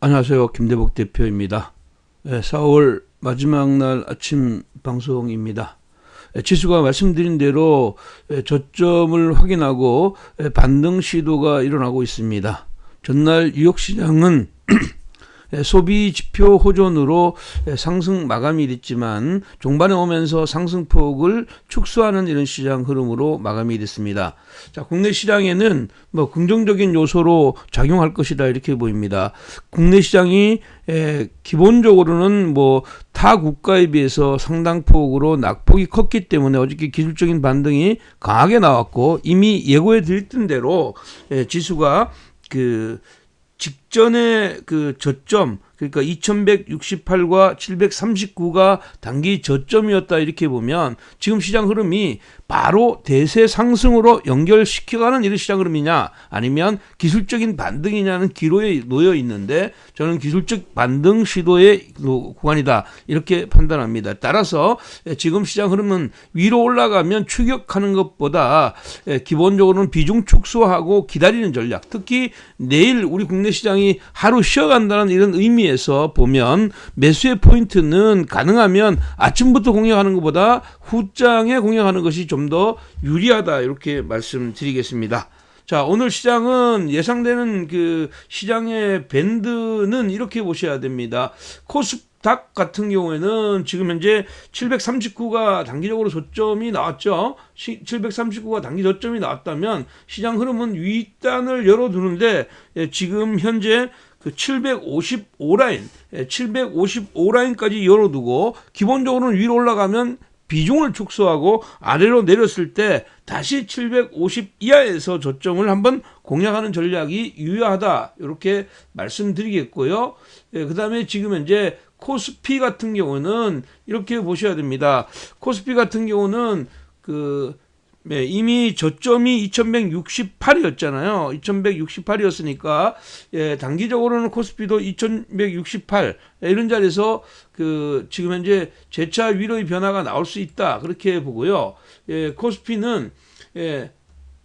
안녕하세요. 김대복 대표입니다. 4월 마지막 날 아침 방송입니다. 지수가 말씀드린 대로 저점을 확인하고 반등 시도가 일어나고 있습니다. 전날 뉴욕 시장은 예, 소비 지표 호전으로 예, 상승 마감이 됐지만 종반에 오면서 상승폭을 축소하는 이런 시장 흐름으로 마감이 됐습니다. 자, 국내 시장에는 뭐 긍정적인 요소로 작용할 것이다 이렇게 보입니다. 국내 시장이 에, 예, 기본적으로는 뭐 타 국가에 비해서 상당폭으로 낙폭이 컸기 때문에 어저께 기술적인 반등이 강하게 나왔고 이미 예고해 드렸던 대로 에, 지수가 그 직 전에 그 저점 그러니까 2168과 739가 단기 저점이었다 이렇게 보면 지금 시장 흐름이 바로 대세 상승으로 연결시켜가는 이런 시장 흐름이냐 아니면 기술적인 반등이냐는 기로에 놓여 있는데 저는 기술적 반등 시도의 구간이다 이렇게 판단합니다. 따라서 지금 시장 흐름은 위로 올라가면 추격하는 것보다 기본적으로는 비중 축소하고 기다리는 전략 특히 내일 우리 국내 시장 이 하루 쉬어간다는 이런 의미에서 보면 매수의 포인트는 가능하면 아침부터 공략하는 것보다 후장에 공략하는 것이 좀 더 유리하다 이렇게 말씀드리겠습니다. 자, 오늘 시장은 예상되는 그 시장의 밴드는 이렇게 보셔야 됩니다. 코스 닥 같은 경우에는 지금 현재 739가 단기적으로 저점이 나왔죠. 739가 단기 저점이 나왔다면 시장 흐름은 윗단을 열어두는데 예, 지금 현재 그 755라인, 755라인까지 열어두고 기본적으로는 위로 올라가면 비중을 축소하고 아래로 내렸을 때 다시 750 이하에서 저점을 한번 공략하는 전략이 유효하다 이렇게 말씀드리겠고요. 예, 그 다음에 지금 현재 코스피 같은 경우는 이렇게 보셔야 됩니다. 코스피 같은 경우는 그 네, 이미 저점이 2168이었잖아요. 2168이었으니까 예, 단기적으로는 코스피도 2168 이런 자리에서 그 지금 현재 재차 위로의 변화가 나올 수 있다. 그렇게 보고요. 예, 코스피는 예,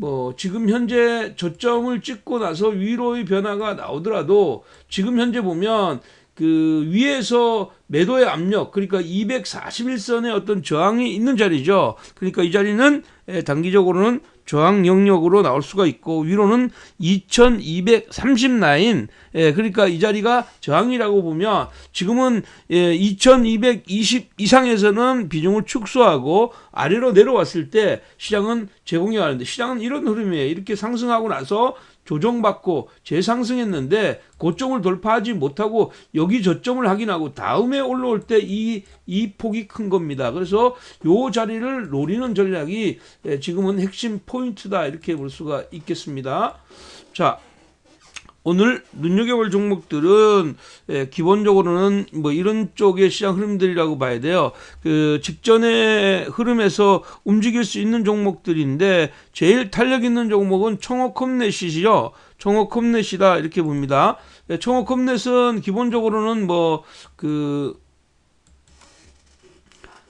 뭐 지금 현재 저점을 찍고 나서 위로의 변화가 나오더라도 지금 현재 보면 그 위에서 매도의 압력 그러니까 241선의 어떤 저항이 있는 자리죠. 그러니까 이 자리는 단기적으로는 저항 영역으로 나올 수가 있고 위로는 2230 라인 예, 그러니까 이 자리가 저항이라고 보면 지금은 예, 2220 이상에서는 비중을 축소하고 아래로 내려왔을 때 시장은 제공해 가는데 시장은 이런 흐름이에요. 이렇게 상승하고 나서 조정받고 재상승했는데 고점을 돌파하지 못하고 여기 저점을 확인하고 다음에 올라올 때 이 이 폭이 큰 겁니다. 그래서 요 자리를 노리는 전략이 예, 지금은 핵심 포인트다 이렇게 볼 수가 있겠습니다. 자, 오늘 눈여겨볼 종목들은 예, 기본적으로는 뭐 이런 쪽의 시장 흐름들이라고 봐야 돼요. 그 직전의 흐름에서 움직일 수 있는 종목들인데 제일 탄력 있는 종목은 청어컴넷이죠. 청어컴넷이다 이렇게 봅니다. 예, 청어컴넷은 기본적으로는 뭐그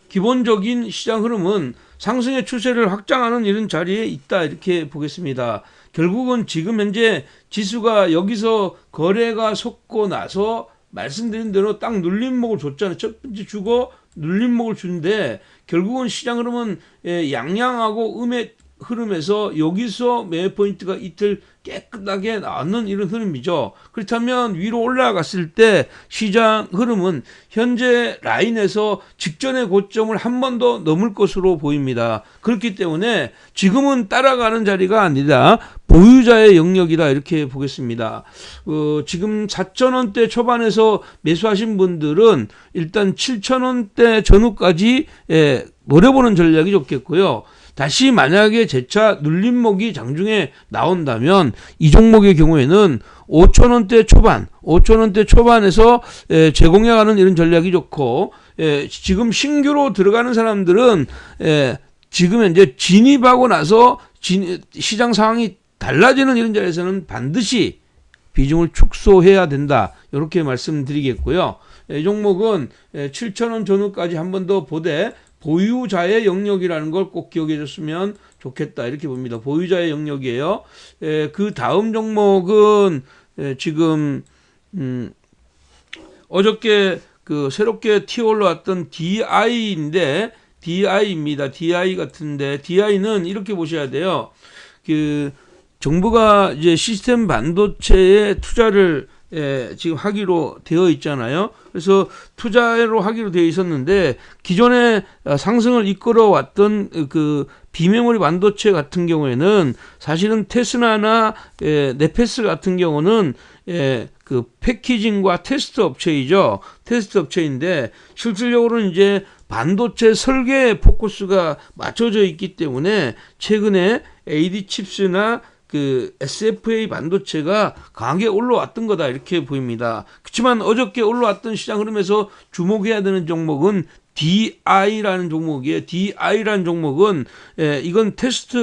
기본적인 시장 흐름은 상승의 추세를 확장하는 이런 자리에 있다 이렇게 보겠습니다. 결국은 지금 현재 지수가 여기서 거래가 솟고 나서 말씀드린 대로 딱 눌림목을 줬잖아요. 첫 번째 주고 눌림목을 주는데 결국은 시장 흐름은 예, 양양하고 음의 흐름에서 여기서 매 포인트가 이틀 깨끗하게 나왔는 이런 흐름이죠. 그렇다면 위로 올라갔을 때 시장 흐름은 현재 라인에서 직전의 고점을 한 번 더 넘을 것으로 보입니다. 그렇기 때문에 지금은 따라가는 자리가 아니라 보유자의 영역이다 이렇게 보겠습니다. 어, 지금 4천원대 초반에서 매수하신 분들은 일단 7천원대 전후까지 예, 노려보는 전략이 좋겠고요. 다시 만약에 재차 눌림목이 장중에 나온다면 이 종목의 경우에는 5천원대 초반, 5천원대 초반에서 에, 제공해가는 이런 전략이 좋고 에, 지금 신규로 들어가는 사람들은 에, 지금 현재 진입하고 나서 진, 시장 상황이 달라지는 이런 자리에서는 반드시 비중을 축소해야 된다. 이렇게 말씀드리겠고요. 이 종목은 7천원 전후까지 한 번 더 보되 보유자의 영역이라는 걸 꼭 기억해 줬으면 좋겠다. 이렇게 봅니다. 보유자의 영역이에요. 에, 그 다음 종목은 에, 지금 음, 어저께 그 새롭게 튀어 올라왔던 DI인데 DI입니다. DI 같은데 DI는 이렇게 보셔야 돼요. 그 정부가 이제 시스템 반도체에 투자를 예, 지금 하기로 되어 있잖아요. 그래서 투자로 하기로 되어 있었는데 기존에 상승을 이끌어 왔던 그 비메모리 반도체 같은 경우에는 사실은 테스나나 예, 네페스 같은 경우는 예, 그 패키징과 테스트 업체이죠. 테스트 업체인데 실질적으로는 이제 반도체 설계에 포커스가 맞춰져 있기 때문에 최근에 AD 칩스나 그 SFA 반도체가 강하게 올라왔던 거다 이렇게 보입니다. 그렇지만 어저께 올라왔던 시장 흐름에서 주목해야 되는 종목은 DI라는 종목이에요. DI라는 종목은 예, 이건 테스트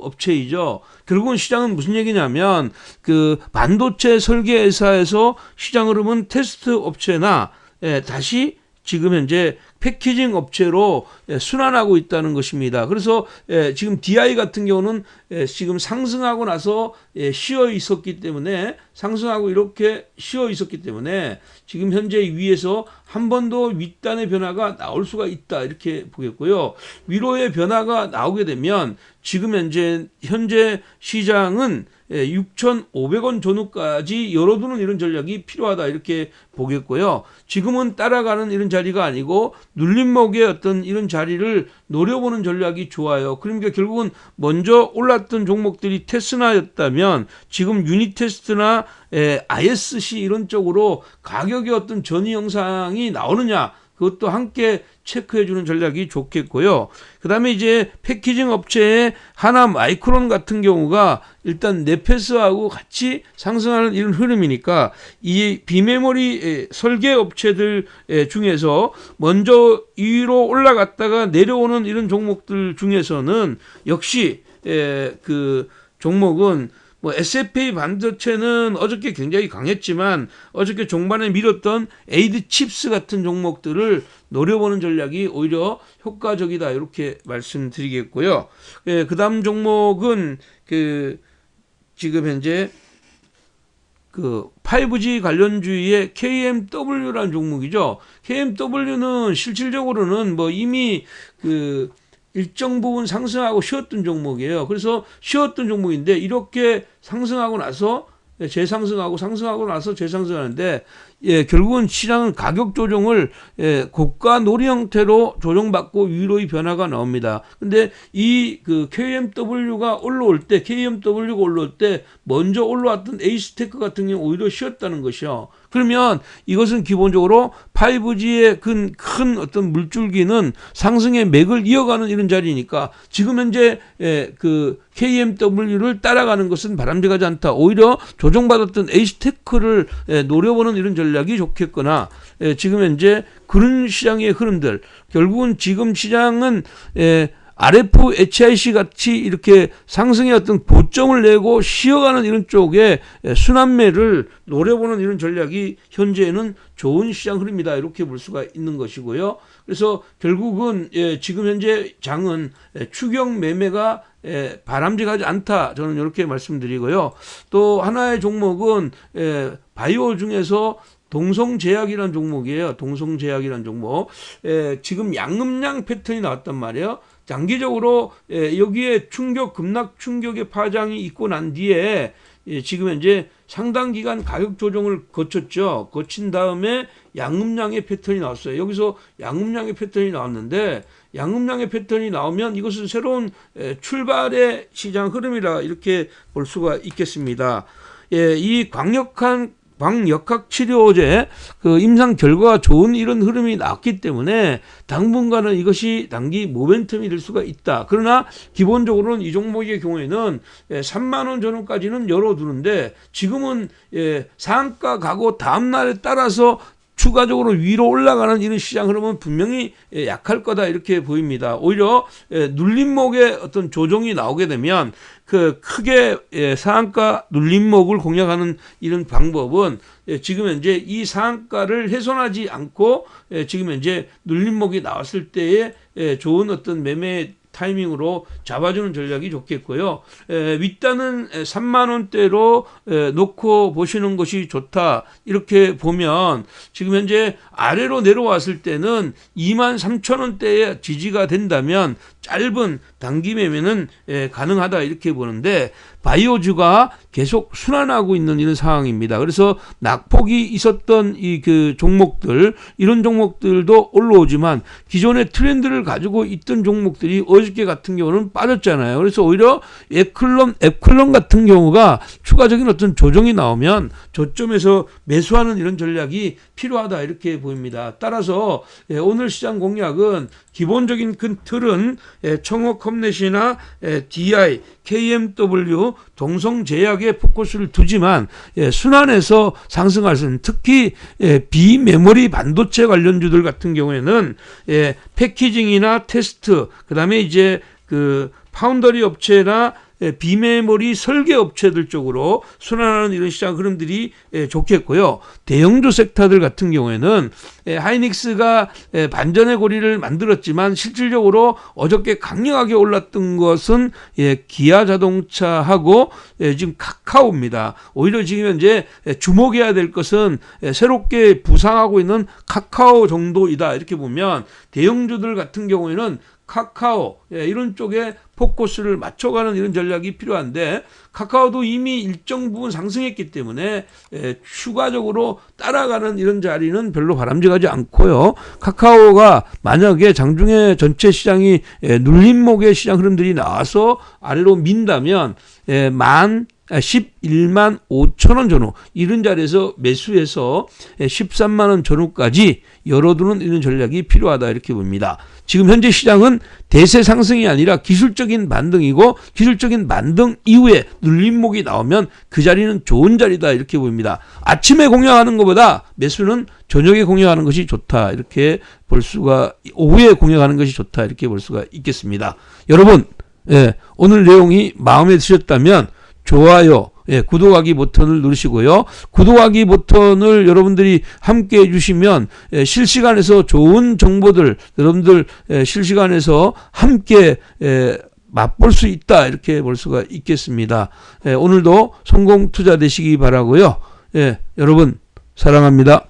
업체이죠. 결국은 시장은 무슨 얘기냐면 그 반도체 설계 회사에서 시장 흐름은 테스트 업체나 예, 다시 지금 현재 패키징 업체로 예, 순환하고 있다는 것입니다. 그래서 예, 지금 DI 같은 경우는 예, 지금 상승하고 나서 쉬어 있었기 때문에 상승하고 이렇게 쉬어 있었기 때문에 지금 현재 위에서 한 번 더 윗단의 변화가 나올 수가 있다 이렇게 보겠고요. 위로의 변화가 나오게 되면 지금 현재 현재 시장은 6,500원 전후까지 열어두는 이런 전략이 필요하다 이렇게 보겠고요. 지금은 따라가는 이런 자리가 아니고 눌림목의 어떤 이런 자리를 노려보는 전략이 좋아요. 그러니까 결국은 먼저 올랐던 종목들이 테스나였다면 지금 유니테스트나 ISC 이런 쪽으로 가격의 어떤 전이 영상이 나오느냐 그것도 함께 체크해 주는 전략이 좋겠고요. 그 다음에 이제 패키징 업체의 하나 마이크론 같은 경우가 일단 네페스하고 같이 상승하는 이런 흐름이니까 이 비메모리 설계 업체들 중에서 먼저 위로 올라갔다가 내려오는 이런 종목들 중에서는 역시 그 종목은 뭐 SFA 반도체는 어저께 굉장히 강했지만 어저께 종반에 밀었던 에이드 칩스 같은 종목들을 노려보는 전략이 오히려 효과적이다 이렇게 말씀드리겠고요. 예, 그다음 종목은 그 지금 현재 그 5G 관련주의의 KMW라는 종목이죠. KMW는 실질적으로는 뭐 이미 그 일정 부분 상승하고 쉬었던 종목이에요. 그래서 쉬었던 종목인데 이렇게 상승하고 나서 재상승하고 상승하고 나서 재상승하는데 예, 결국은 시장은 가격 조정을 예, 고가 놀이 형태로 조정받고 위로의 변화가 나옵니다. 근데 이 그 KMW가 올라올 때 KMW가 올라올 때 먼저 올라왔던 에이스테크 같은 경우 오히려 쉬었다는 것이요. 그러면 이것은 기본적으로 5G의 큰, 큰 어떤 물줄기는 상승의 맥을 이어가는 이런 자리니까 지금 현재 예, 그 KMW를 따라가는 것은 바람직하지 않다. 오히려 조정받았던 에이스테크를 예, 노려보는 이런 전 략이 좋겠거나 예, 지금 현재 그런 시장의 흐름들 결국은 지금 시장은 예, RFHIC 같이 이렇게 상승의 어떤 고점을 내고 쉬어가는 이런 쪽에 순환매를 노려보는 이런 전략이 현재는 좋은 시장 흐름이다 이렇게 볼 수가 있는 것이고요. 그래서 결국은 예, 지금 현재 장은 추경 매매가 예, 바람직하지 않다 저는 이렇게 말씀드리고요. 또 하나의 종목은 예, 바이오 중에서 동성제약이라는 종목이에요. 동성제약이라는 종목. 예, 지금 양음양 패턴이 나왔단 말이에요. 장기적으로 예, 여기에 충격 급락 충격의 파장이 있고 난 뒤에 예, 지금 현재 상당 기간 가격 조정을 거쳤죠. 거친 다음에 양음량의 패턴이 나왔어요. 여기서 양음량의 패턴이 나왔는데 양음량의 패턴이 나오면 이것은 새로운 예, 출발의 시장 흐름이라 이렇게 볼 수가 있겠습니다. 이 강력한 광역학 치료제 그 임상 결과가 좋은 이런 흐름이 나왔기 때문에 당분간은 이것이 단기 모멘텀이 될 수가 있다. 그러나 기본적으로는 이 종목의 경우에는 3만 예, 원 전후까지는 열어두는데 지금은 예, 상가 가고 다음 날에 따라서 추가적으로 위로 올라가는 이런 시장 흐름은 분명히 예, 약할 거다 이렇게 보입니다. 오히려 예, 눌림목의 어떤 조정이 나오게 되면 그 크게 예, 상한가 눌림목을 공략하는 이런 방법은 지금 현재 이 상한가를 훼손하지 않고 지금 현재 눌림목이 나왔을 때에 좋은 어떤 매매 타이밍으로 잡아주는 전략이 좋겠고요. 에, 윗단은 3만 원대로 에, 놓고 보시는 것이 좋다. 이렇게 보면 지금 현재 아래로 내려왔을 때는 2만 3천 원대의 지지가 된다면 짧은 단기 매매는 에, 가능하다 이렇게 보는데 바이오주가 계속 순환하고 있는 이런 상황입니다. 그래서 낙폭이 있었던 이 그 종목들 이런 종목들도 올라오지만 기존의 트렌드를 가지고 있던 종목들이 어저께 같은 경우는 빠졌잖아요. 그래서 오히려 에클론 앱클론 같은 경우가 추가적인 어떤 조정이 나오면 저점에서 매수하는 이런 전략이 필요하다 이렇게 보입니다. 따라서 예, 오늘 시장 공략은 기본적인 큰 틀은 예, 청호 컴넷이나 예, DI, KMW, 동성제약에 포커스를 두지만 예, 순환해서 상승할 수 있는 특히 예, 비메모리 반도체 관련주들 같은 경우에는 예, 패키징이나 테스트 그 다음에 이제 그 파운더리 업체나 예, 비메모리 설계 업체들 쪽으로 순환하는 이런 시장 흐름들이 예, 좋겠고요. 대형주 섹터들 같은 경우에는 예, 하이닉스가 예, 반전의 고리를 만들었지만 실질적으로 어저께 강력하게 올랐던 것은 예, 기아 자동차하고 예, 지금 카카오입니다. 오히려 지금 현재 예, 주목해야 될 것은 예, 새롭게 부상하고 있는 카카오 정도이다. 이렇게 보면 대형주들 같은 경우에는 카카오 예, 이런 쪽에 포커스를 맞춰가는 이런 전략이 필요한데 카카오도 이미 일정 부분 상승했기 때문에 예, 추가적으로 따라가는 이런 자리는 별로 바람직하지 않고요. 카카오가 만약에 장중에 전체 시장이 예, 눌림목의 시장 흐름들이 나와서 아래로 민다면 예, 만 11만 5천 원 전후 이런 자리에서 매수해서 13만 원 전후까지 열어두는 이런 전략이 필요하다 이렇게 봅니다. 지금 현재 시장은 대세 상승이 아니라 기술적인 반등이고 기술적인 반등 이후에 눌림목이 나오면 그 자리는 좋은 자리다 이렇게 보입니다. 아침에 공략하는 것보다 매수는 저녁에 공략하는 것이 좋다 이렇게 볼 수가 오후에 공략하는 것이 좋다 이렇게 볼 수가 있겠습니다. 여러분 예, 오늘 내용이 마음에 드셨다면 좋아요, 예, 구독하기 버튼을 누르시고요. 구독하기 버튼을 여러분들이 함께 해주시면 예, 실시간에서 좋은 정보들 여러분들 예, 실시간에서 함께 예, 맛볼 수 있다 이렇게 볼 수가 있겠습니다. 예, 오늘도 성공 투자 되시기 바라고요. 예, 여러분 사랑합니다.